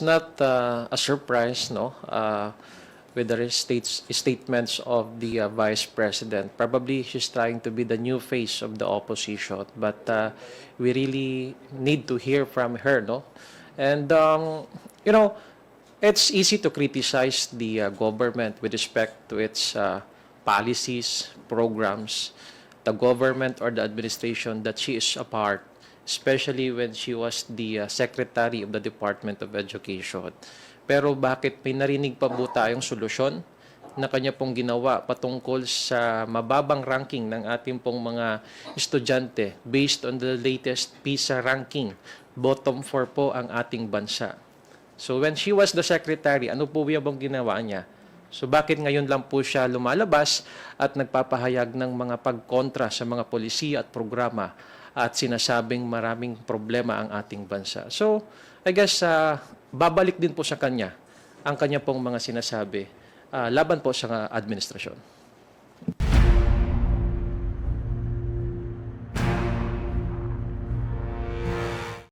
not uh, a surprise, no, uh, with the states, statements of the uh, vice president. Probably she's trying to be the new face of the opposition, but uh, we really need to hear from her, no. And um, you know, it's easy to criticize the uh, government with respect to its uh, policies, programs, the government or the administration that she is a part, especially when she was the uh, secretary of the Department of Education. Pero bakit may narinig pa po tayong solusyon na kanya pong ginawa patungkol sa mababang ranking ng ating pong mga estudyante based on the latest PISA ranking. Bottom 4 po ang ating bansa. So when she was the secretary, ano po yung bang ginawa niya? So bakit ngayon lang po siya lumalabas at nagpapahayag ng mga pagkontra sa mga polisiya at programa at sinasabing maraming problema ang ating bansa. So I guess ah, babalik din po sa kanya ang kanya pong mga sinasabi ah, laban po sa administrasyon.